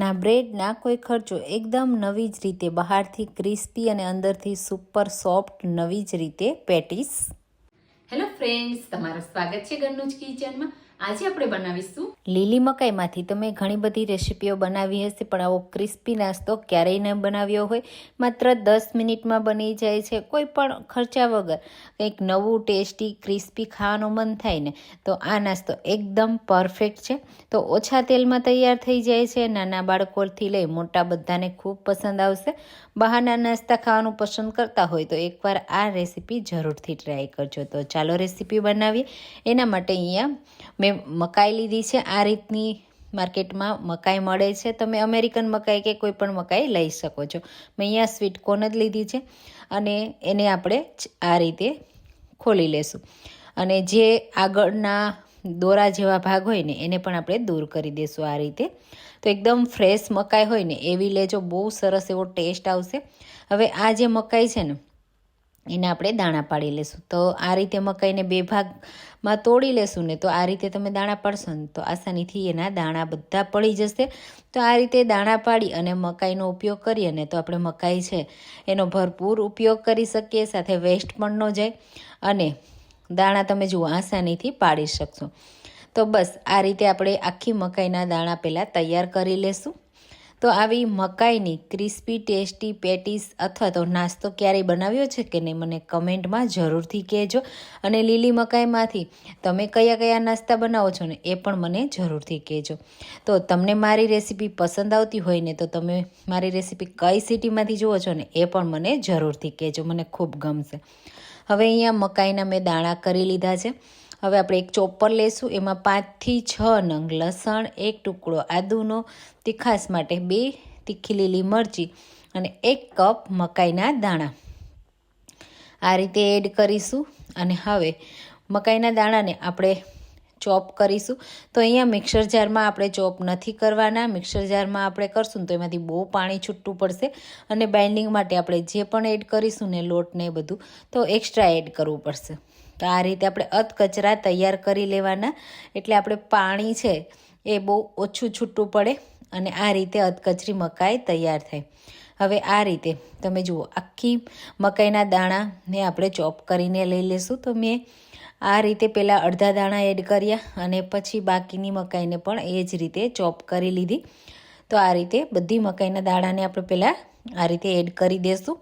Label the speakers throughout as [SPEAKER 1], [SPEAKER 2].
[SPEAKER 1] ના બ્રેડ ના કોઈ ખર્ચો એકદમ નવી જ રીતે બહારથી ક્રિસ્પી અને અંદરથી સુપર સોફ્ટ નવી જ રીતે પેટીસ
[SPEAKER 2] હેલો ફ્રેન્ડ્સ તમારું સ્વાગત છે ઘરનું કિચનમાં આજે આપણે બનાવીશું
[SPEAKER 1] લીલી મકાઈમાંથી તમે ઘણી બધી રેસીપીઓ બનાવી હશે, પણ આવો ક્રિસ્પી નાસ્તો ક્યારેય ન બનાવ્યો હોય. માત્ર દસ મિનિટમાં બની જાય છે, કોઈ પણ ખર્ચા વગર. કંઈક નવું, ટેસ્ટી, ક્રિસ્પી ખાવાનું મન થાય ને, તો આ નાસ્તો એકદમ પરફેક્ટ છે. તો ઓછા તેલમાં તૈયાર થઈ જાય છે, નાના બાળકોથી લઈ મોટા બધાને ખૂબ પસંદ આવશે. બહારના નાસ્તા ખાવાનું પસંદ કરતા હોય તો એકવાર આ રેસીપી જરૂરથી ટ્રાય કરજો. તો ચાલો રેસીપી બનાવીએ. એના માટે અહીંયા મેં મકાઈ લીધી છે, આ રીતની માર્કેટમાં મકાઈ મળે છે. તમે અમેરિકન મકાઈ કે કોઈ પણ મકાઈ લઈ શકો છો. મેં અહીંયા સ્વીટ કોર્ન જ લીધી છે અને એને આપણે આ રીતે ખોલી લેશું. અને જે આગળના દોરા જેવા ભાગ હોય ને, એને પણ આપણે દૂર કરી દઈશું આ રીતે. તો એકદમ ફ્રેશ મકાઈ હોય ને, એવી લેજો. બહુ સરસ એવો ટેસ્ટ આવશે. હવે આ જે મકાઈ છે ને એને આપણે દાણા પાડી લેશું. તો આ રીતે મકાઈને બે ભાગમાં તોડી લેશું ને તો આ રીતે તમે દાણા પાડશો ને તો આસાનીથી એના દાણા બધા પડી જશે. તો આ રીતે દાણા પાડી અને મકાઈનો ઉપયોગ કરીએ ને તો આપણે મકાઈ છે એનો ભરપૂર ઉપયોગ કરી શકીએ, સાથે વેસ્ટ પણ ન જાય અને દાણા તમે જુઓ આસાનીથી પાડી શકશો. તો બસ આ રીતે આપણે આખી મકાઈના દાણા પહેલાં તૈયાર કરી લેશું. તો આવી મકાઈની ક્રિસ્પી, ટેસ્ટી પેટીસ અથવા તો નાસ્તો ક્યારેય બનાવ્યો છે કે નહીં મને કમેન્ટમાં જરૂરથી કહેજો. અને લીલી મકાઈમાંથી તમે કયા કયા નાસ્તા બનાવો છો ને એ પણ મને જરૂરથી કહેજો. તો તમને મારી રેસીપી પસંદ આવતી હોય ને તો તમે મારી રેસીપી કઈ સિટીમાંથી જુઓ છો ને એ પણ મને જરૂરથી કહેજો. મને ખૂબ ગમશે. હવે અહીંયા મકાઈના મેં દાણા કરી લીધા છે. હવે આપણે એક ચોપર લેશું. એમાં પાંચથી છ નંગ લસણ, એક ટુકડો આદુનો, તીખાસ માટે બે તીખી લીલી મરચી અને એક કપ મકાઈના દાણા. આ રીતે એડ કરીશું અને હવે મકાઈના દાણાને આપણે ચોપ કરીશું. તો અહીંયા મિક્સર જારમાં આપણે ચોપ નથી કરવાના. મિક્સર જારમાં આપણે કરશું તો એમાંથી બહુ પાણી છૂટું પડશે. અને બાઇન્ડિંગ માટે આપણે જે પણ એડ કરીશું ને લોટને એ બધું, તો એક્સ્ટ્રા એડ કરવું પડશે. તો આ રીતે આપણે અધકચરા તૈયાર કરી લેવાના. એટલે આપણે પાણી છે એ બહુ ઓછું છૂટું પડે અને આ રીતે અધકચરી મકાઈ તૈયાર થાય. હવે આ રીતે તમે જુઓ, આખી મકાઈના દાણાને આપણે ચોપ કરીને લઈ લેશું. તો મેં આ રીતે પહેલાં અડધા દાણા એડ કર્યા અને પછી બાકીની મકાઈને પણ એ જ રીતે ચોપ કરી લીધી. તો આ રીતે બધી મકાઈના દાણાને આપણે પહેલાં આ રીતે એડ કરી દઈશું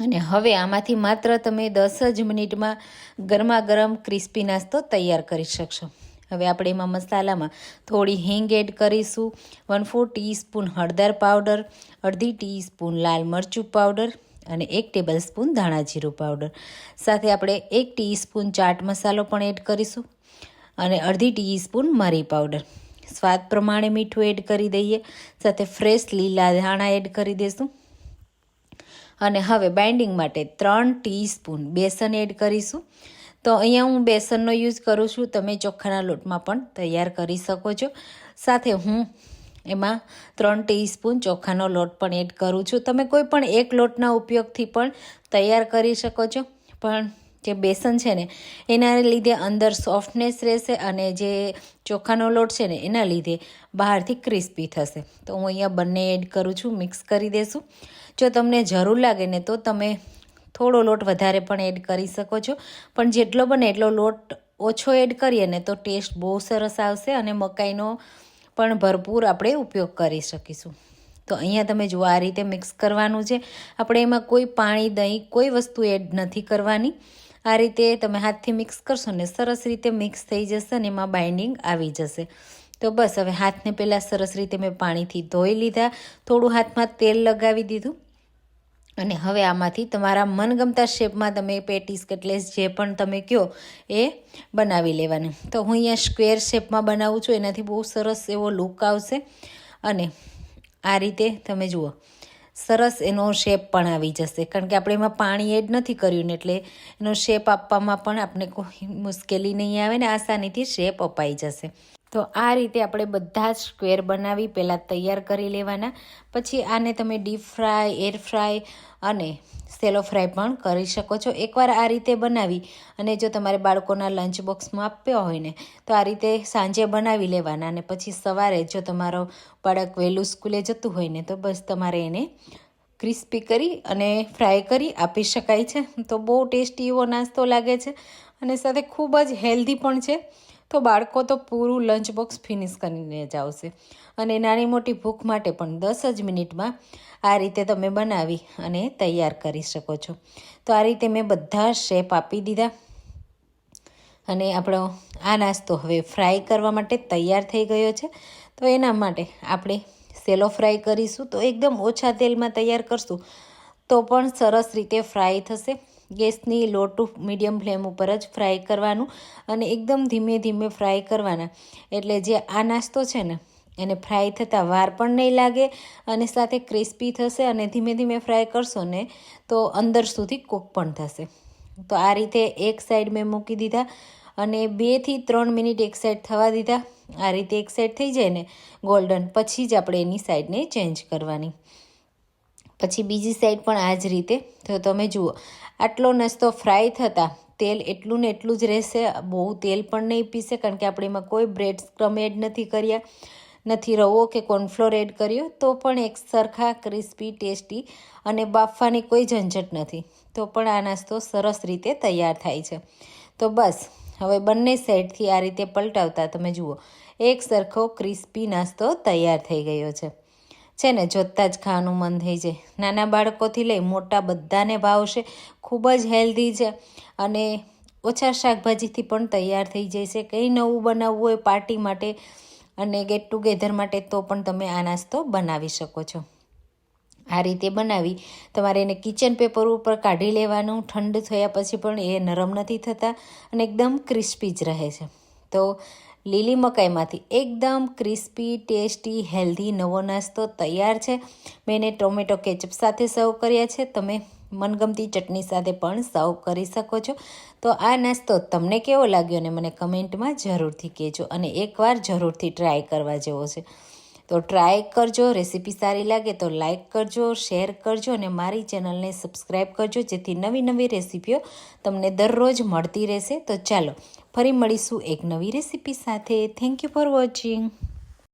[SPEAKER 1] અને હવે આમાંથી માત્ર તમે દસ જ મિનિટમાં ગરમા ગરમ ક્રિસ્પી નાસ્તો તૈયાર કરી શકશો. હવે આપણે એમાં મસાલામાં થોડી હિંગ એડ કરીશું. વન ફોર ટીસ્પૂન હળદર પાવડર, અડધી ટીસ્પૂન લાલ મરચું પાવડર અને એક ટેબલ સ્પૂન ધાણા જીરું પાવડર. સાથે આપણે એક ટીસ્પૂન ચાટ મસાલો પણ એડ કરીશું અને અડધી ટીસ્પૂન મરી પાવડર. સ્વાદ પ્રમાણે મીઠું એડ કરી દઈએ. સાથે ફ્રેશ લીલા ધાણા એડ કરી દઈશું અને હવે બાઇન્ડિંગ માટે ત્રણ ટીસ્પૂન બેસન એડ કરીશું. તો અહીંયા હું બેસનનો યુઝ કરું છું, તમે ચોખાના લોટમાં પણ તૈયાર કરી શકો છો. સાથે હું એમાં ત્રણ ટીસ્પૂન ચોખાનો લોટ પણ એડ કરું છું. તમે કોઈ પણ એક લોટના ઉપયોગથી પણ તૈયાર કરી શકો છો. પણ જે બેસન છે ને, એના લીધે અંદર સોફ્ટનેસ રહેશે અને જે ચોખાનો લોટ છે ને, એના લીધે બહારથી ક્રિસ્પી થશે. તો હું અહીંયા બંને એડ કરું છું મિક્સ કરી દેશું. જો તમને જરૂર લાગે ને, તો તમે થોડો લોટ વધારે પણ એડ કરી શકો છો. પણ જેટલો બને એટલો લોટ ઓછો એડ કરીએ ને, તો ટેસ્ટ બહુ સરસ આવશે અને મકાઈનો પણ ભરપૂર આપણે ઉપયોગ કરી શકીશું. તો અહીંયા તમે જુઓ, આ રીતે મિક્સ કરવાનું છે. આપણે એમાં કોઈ પાણી, દહીં, કોઈ વસ્તુ એડ નથી કરવાની. આ રીતે તમે હાથથી મિક્સ કરશો ને સરસ રીતે મિક્સ થઈ જશે અને એમાં બાઇન્ડિંગ આવી જશે. તો બસ હવે હાથને પહેલાં સરસ રીતે મેં પાણીથી ધોઈ લીધા. થોડું હાથમાં તેલ લગાવી દીધું. અને હવે આમાંથી તમારા મનગમતા શેપમાં તમે પેટીસ કટલેસ જે પણ તમે કહો એ બનાવી લેવાનું. તો હું અહીંયા સ્ક્વેર શેપમાં બનાવું છું. એનાથી બહુ સરસ એવો લુક આવશે. અને આ રીતે તમે જુઓ. સરસ એનો શેપ પણ આવી જશે. કારણ કે આપણે એમાં પાણી એડ નથી કર્યું ને એટલે એનો શેપ આપવામાં પણ આપણે કોઈ મુશ્કેલી નહીં આવે ને આસાનીથી શેપ અપાઈ જશે. તો આ રીતે આપણે બધા જ સ્ક્વેર બનાવી, પહેલાં તૈયાર કરી લેવાના. પછી આને તમે ડીપ ફ્રાય, એર ફ્રાય અને સેલો ફ્રાય પણ કરી શકો છો. એકવાર આ રીતે બનાવી અને જો તમારે બાળકોના લંચ બોક્સમાં આપ્યો હોય ને, તો આ રીતે સાંજે બનાવી લેવાના અને પછી સવારે જો તમારો બાળક વહેલું સ્કૂલે જતું હોય ને, તો બસ તમારે એને ક્રિસ્પી કરી અને ફ્રાય કરી આપી શકાય છે. તો બહુ ટેસ્ટી એવો નાસ્તો લાગે છે અને સાથે ખૂબ જ હેલ્ધી પણ છે. તો બાળકો તો પૂરું લંચ બોક્સ ફિનિશ કરીને જ આવશે. અને નાની મોટી ભૂખ માટે પણ દસ જ મિનિટમાં આ રીતે તમે બનાવી અને તૈયાર કરી શકો છો. તો આ રીતે મેં બધા શેપ આપી દીધા. અને આપણો આ નાસ્તો હવે ફ્રાય કરવા માટે તૈયાર થઈ ગયો છે. તો એના માટે આપણે સેલો ફ્રાય કરીશું. તો એકદમ ઓછા તેલમાં તૈયાર કરશું તો પણ સરસ રીતે ફ્રાય થશે. ગેસની લો ટુ મીડિયમ ફ્લેમ ઉપર જ ફ્રાય કરવાનું અને એકદમ ધીમે ધીમે ફ્રાય કરવાના. એટલે જે આ નાસ્તો છે ને, એને ફ્રાય થતાં વાર પણ નહીં લાગે અને સાથે ક્રિસ્પી થશે અને ધીમે ધીમે ફ્રાય કરશો ને, તો અંદર સુધી કૂક પણ થશે. તો આ રીતે એક સાઈડ મેં મૂકી દીધા અને બેથી ત્રણ મિનિટ એક સાઈડ થવા દીધા. આ રીતે એક સાઈડ થઈ જાય ને, ગોલ્ડન. પછી જ આપણે એની સાઈડને ચેન્જ કરવાની. પછી બીજી સાઈડ પણ આ જ રીતે. તો તમે જુઓ, આટલો નાસ્તો ફ્રાય થતાં તેલ એટલું ને એટલું જ રહેશે, બહુ તેલ પણ નહીં પીશે, કારણ કે આપણે એમાં કોઈ બ્રેડ સ્ક્રમ એડ નથી કર્યા, નથી રવો કે કોર્નફ્લોર એડ કર્યો, તો પણ એક સરખા ક્રિસ્પી ટેસ્ટી અને બાફવાની કોઈ ઝંઝટ નથી. તો પણ આ નાસ્તો સરસ રીતે તૈયાર થાય છે. તો બસ, હવે બંને સાઈડથી આ રીતે પલટાવતા તમે જુઓ, એક સરખો ક્રિસ્પી નાસ્તો તૈયાર થઈ ગયો છે. છે ને, જોતાં જ ખાવાનું મન થઈ જાય. નાના બાળકોથી લઈ મોટા બધાને ભાવશે ખૂબ જ હેલ્ધી છે અને ઓછા શાકભાજીથી પણ તૈયાર થઈ જાય છે. કંઈ નવું બનાવવું હોય પાર્ટી માટે અને ગેટ ટુગેધર માટે તો પણ તમે આ નાસ્તો બનાવી શકો છો. આ રીતે બનાવી તમારે એને કિચન પેપર ઉપર કાઢી લેવાનું. ઠંડ થયા પછી પણ એ નરમ નથી થતા અને એકદમ ક્રિસ્પી જ રહે છે. તો લીલી મકાઈમાંથી એકદમ ક્રિસ્પી, ટેસ્ટી, હેલ્ધી નવો નાસ્તો તૈયાર છે. મેં એને ટોમેટો કેચઅપ સાથે સર્વ કર્યા છે. તમે મનગમતી ચટણી સાથે પણ સર્વ કરી શકો છો. તો આ નાસ્તો તમને કેવો લાગ્યો ને મને કમેન્ટમાં જરૂરથી કહેજો અને એકવાર જરૂરથી ટ્રાય કરવા જેવો છે. તો ટ્રાય કરજો રેસીપી સારી લાગે તો લાઇક કરજો શેર કરજો અને મારી ચેનલને સબસ્ક્રાઈબ કરજો, જેથી નવી નવી રેસીપીઓ તમને દરરોજ મળતી રહેશે. તો ચાલો, ફરી મળીશું એક નવી રેસીપી સાથે. Thank you for watching